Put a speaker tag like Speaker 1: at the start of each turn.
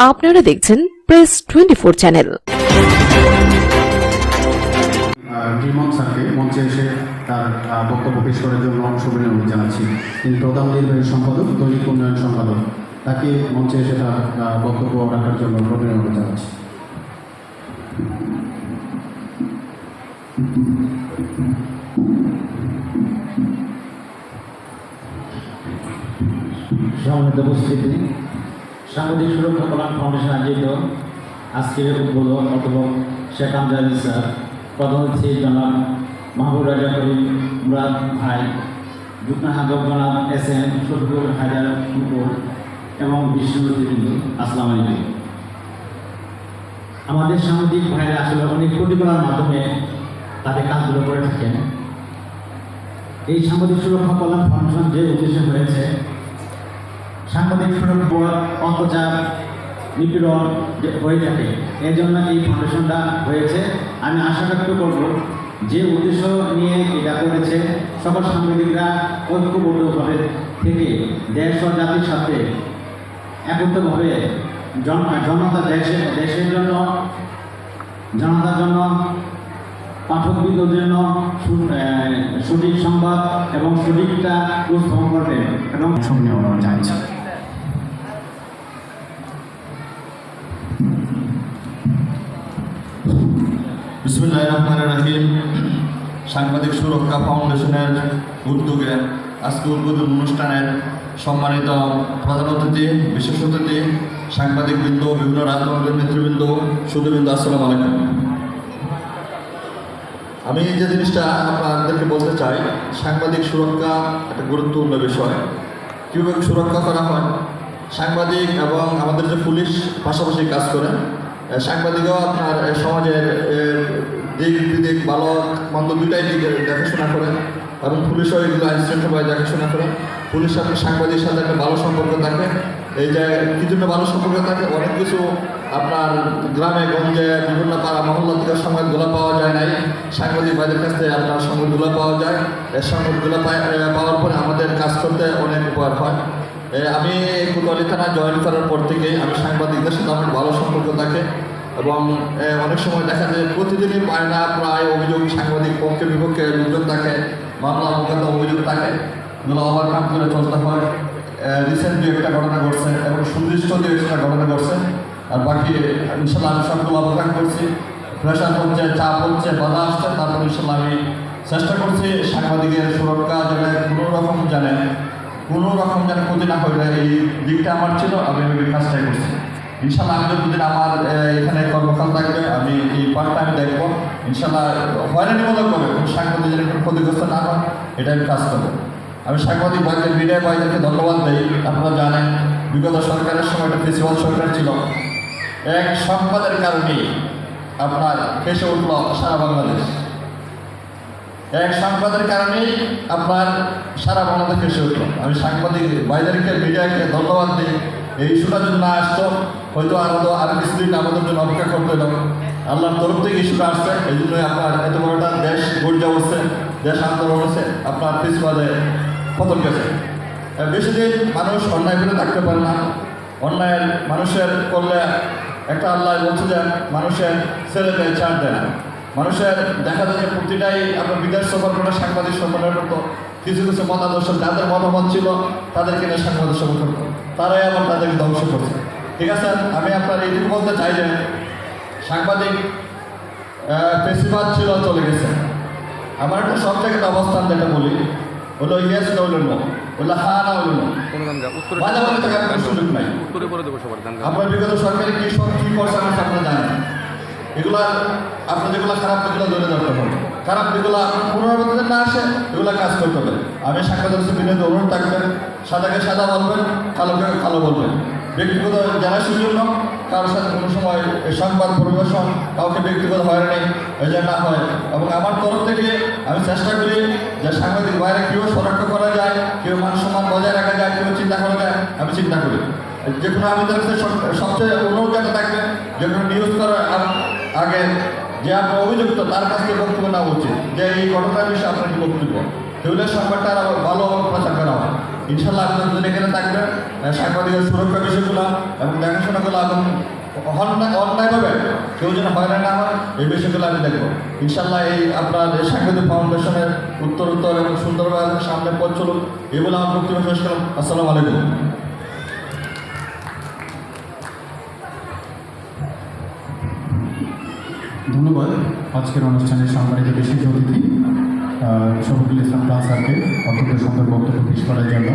Speaker 1: আপনারা দেখছেন press twenty four channel
Speaker 2: ডিমন স্যারকে মঞ্চে এসে তার বক্তব্য পেশ করার জন্য শুভেচ্ছা জানাচ্ছি। তিনি প্রধান নির্বাহী সম্পাদক দৈনিক উন্নয়ন সম্পাদক। তাকে মঞ্চে এসে তার বক্তব্য রাখার জন্য অনুরোধ জানাচ্ছি।
Speaker 3: সম্মানিত উপস্থিতি সাংবাদিক সুরক্ষা কল্যাণ ফাউন্ডেশন আয়োজিত আজকের উদ্বোধন অথবা শেখ আমজাদ স্যার, প্রধান অতিথি জনাব মাহবুব রাজা করিম, মুরাদ ভাই, যুগ্ম হাজক জনাব এস এম শফিকুল হায়দার মুকুল এবং বিশ্ববৃন্দ আসসালামু আলাইকুম। আমাদের সাংবাদিক ভাইরা আসলে অনেক প্রতিকূলার মাধ্যমে তাদের কাজগুলো করে থাকেন। এই সাংবাদিক সুরক্ষা কল্যাণ ফাউন্ডেশন যে উদ্দেশ্যে হয়েছে সাংবাদিক সুরক্ষা অন্তর্জাল নিপীড়ন যে হয়ে থাকে, এই জন্য এই ফাউন্ডেশনটা হয়েছে। আমি আশা ব্যক্ত করব যে উদ্দেশ্য নিয়ে এটা করেছে সকল সাংবাদিকরা ঐক্যবদ্ধভাবে থেকে দেশ ও জাতির সাথে একত্রভাবে জন জনতা দেশের দেশের জন্য, জনতার জন্য পাঠকবৃন্দের জন্য সঠিক সংবাদ এবং সঠিকটা উপস্থাপন করবেন এবং
Speaker 2: শুভেচ্ছা
Speaker 4: বিসমুল্লাহ রহমান রাহিম। সাংবাদিক সুরক্ষা ফাউন্ডেশনের উদ্যোগে আজকে উদ্বোধন অনুষ্ঠানের সম্মানিত প্রধান অতিথি, বিশেষ অতিথি সাংবাদিকবৃন্দ বিভিন্ন রাজনৈতিক নেতৃবৃন্দ সুদীবৃন্দ আসসালামু আলাইকুম। আমি যে জিনিসটা আপনাদেরকে বলতে চাই, সাংবাদিক সুরক্ষা একটা গুরুত্বপূর্ণ বিষয়। কীভাবে সুরক্ষা করা হয়? সাংবাদিক এবং আমাদের যে পুলিশ পাশাপাশি কাজ করে, সাংবাদিকও আপনার সমাজের দিক ভালো মন্দ দুইটাই দিক দেখাশোনা করেন। এবং পুলিশও এগুলো আইন শৃঙ্খলা দেখাশোনা করেন। পুলিশ আপনার সাংবাদিকের সাথে একটা ভালো সম্পর্ক থাকে। এই যে কি জন্য ভালো সম্পর্ক থাকে? অনেক কিছু আপনার গ্রামে, গঞ্জে, বিভিন্ন পাড়া, মহল্লা থেকে সংবাদগুলো পাওয়া যায় নাই। সাংবাদিক ভাইদের কাছ থেকে আপনার সংবাদগুলো পাওয়া যায়। এই সংবাদগুলো পাওয়ার পরে আমাদের কাজ করতে অনেক উপকার হয়। আমি কোতোয়ালি থানা জয়েন করার পর থেকেই আমি সাংবাদিকদের সাথে আমার ভালো সম্পর্ক থাকে। এবং অনেক সময় দেখা যায় প্রতিদিনই পায় না প্রায় অভিযোগ সাংবাদিক পক্ষে, বিপক্ষে লোকজন থাকে মামলা মোকদ্দমা অভিযোগ থাকে এগুলো ওভারকাম করে চলতে হয়। রিসেন্ট দু একটা ঘটনা ঘটছে এবং সুনির্দিষ্ট দু একটা ঘটনা ঘটছে। আর বাকি ইনশাল্লাহ আমি সবগুলো অবদান করছি। প্রেশার হচ্ছে চাপ হচ্ছে বাধা আসছে, তারপর ইনশাল্লাহ আমি চেষ্টা করছি সাংবাদিকের সুরক্ষা যেন কোনো রকম জানে কোনো রকম যেন ক্ষতি না হয়ে এই দিকটা আমার ছিল, আমি কাজটাই করছি। ইনশাল্লাহ আমি যতদিন আমার এখানে কর্মকাল থাকবে, আমি এই পার্টটা আমি দেখব ইনশাল্লাহ হয়রানিমূলক হবে কোনো সাংবাদিক যেন কোনো ক্ষতিগ্রস্ত না হয়, এটা আমি কাজ করব। আমি সাংবাদিক ভাইদের মিডিয়া ভাইদেরকে ধন্যবাদ দিই, আপনারা জানেন, বিগত সরকারের সময় একটা ফেসিবাল সরকার ছিল। এক সংবাদের কারণেই আপনার ফেসে উঠল সারা বাংলাদেশ। এক সংবাদের কারণেই আপনার সারা বাংলাদেশ ফেসে উঠল। আমি সাংবাদিক ভাইদেরকে মিডিয়াকে ধন্যবাদ দিই। এই ইস্যুটা যদি না আসতো, হয়তো আরও আর কিছুদিন আমাদের জন্য অপেক্ষা করতে হলো আল্লাহর তরফ থেকে ইস্যুটা আসছে এই জন্যই আপনার এত বড় একটা দেশ গড়িয়ে হচ্ছে দেশ আন্দোলন হচ্ছে, আপনার পিছবাদে পতন গেছে। বেশি দিন মানুষ অন্যায় করে থাকতে পারে না। অন্যায় মানুষের করলে একটা আল্লাহ বলছে যে, মানুষের ছেলে মেয়ে ছাড় দেয় না। মানুষের দেখা যায় যে প্রতিটাই আপনার বিদেশ সফর করে সাংবাদিক সম্মেলন করতো কিছু কিছু মতাদর্শ, যাদের মতামত ছিল, তাদেরকে নিয়ে সাংবাদিক সম্মেলন করতো। তারাই আবার তাদেরকে ধ্বংস করছে। ঠিক আছে? আমি আপনার এইটুকু বলতে চাই যে সাংবাদিক পেশিবাদ ছিল চলে গেছে। আমার একটা সব জায়গায় অবস্থান যেটা বলি হলো ইয়েস না হলো নো হলো হা না হলো নো মাঝামাঝি সুযোগ নাই। আপনার বিগত সরকারি কী সব কী করছে আমার আপনারা জানেন। এগুলা আপনার যেগুলো খারাপ দিকগুলো ধরে ধরতে হবে। খারাপ দিকগুলো পুনরাবৃত্তিতে না আসে, এগুলো কাজ করতে হবে। আমি সাংবাদিক বিনোদ অনুরোধ থাকবেন সাদাকে সাদা বলবেন, কালোকে কালো বলবেন। ব্যক্তিগত জানাশোর জন্য কারোর সাথে কোনো সময় সংবাদ পরিবেশন কাউকে ব্যক্তিগত হয়রানি যে না হয়। এবং আমার তরফ থেকে আমি চেষ্টা করি যে সাংবাদিক বাইরে কীভাবে সুরক্ষা করা যায়, কেউ মান সম্মান বজায় রাখা যায়, কেউ চিন্তা করা যায়, আমি চিন্তা করি। যে কোনো আমাদের কাছে সবচেয়ে অনুরোধ যেটা থাকবে যে কোনো নিউজ করার আগে যে আপনার অভিযুক্ত, তার কাছ থেকে বক্তব্য নেওয়া উচিত যে এই ঘটনার বিষয়ে আপনার কি বক্তব্য? সেগুলো সংবাদটা আরও ভালো প্রচার করা হয় ইনশাল্লাহ আপনারা দুজন এখানে থাকবেন সাংবাদিকের সুরক্ষা বিষয়গুলো এবং দেখাশোনাগুলো এবং অন্যায় অন্যায়ভাবে কেউ যেন হয়রান না হয়, এই বিষয়গুলো আমি দেখব। ইনশাল্লাহ এই আপনার এই সাংবাদিক ফাউন্ডেশনের উত্তর উত্তর এবং সুন্দরভাবে সামনে পথ চলুক, এগুলো আমার বক্তব্য শেষ করলাম। আসসালামু আলাইকুম।
Speaker 2: ধন্যবাদ। আজকের অনুষ্ঠানের সম্মানিত বিশেষ অতিথি শফিকুল ইসলাম প্লাস স্যারকে অত্যন্ত সুন্দর বক্তব্য পেশ করার জন্য।